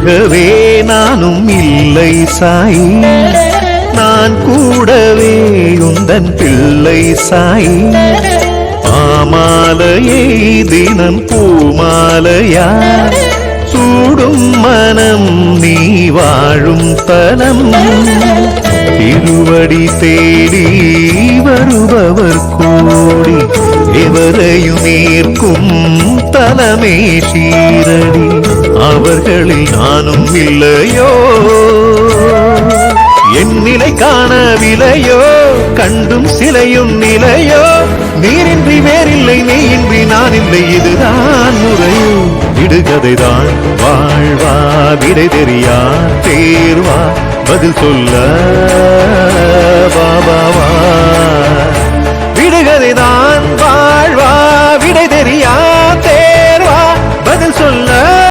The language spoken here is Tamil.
உலகவே நானும் இல்லை சாயி. நான் கூடவே உந்தன் பிள்ளை சாயி. பாமாலையை தினம் பூமாலையா? சூடும் மனம் நீ வாழும் தலம். திருவடி தேடி வருபவர் கூடி எவரையும் ஏற்கும் தலமே சீரடி. அவர்களில் நானும் இல்லையோ? என் நிலை காணவில்லையோ கண்டும் சிலையும் நிலையோ? நீரின்றி வேறில்லை நீயின்றி நான் இல்லை இதுதான் முறையோ விடுகதைதான் வாழ்வா விடை தெரியா தேர்வா பதில் சொல்ல.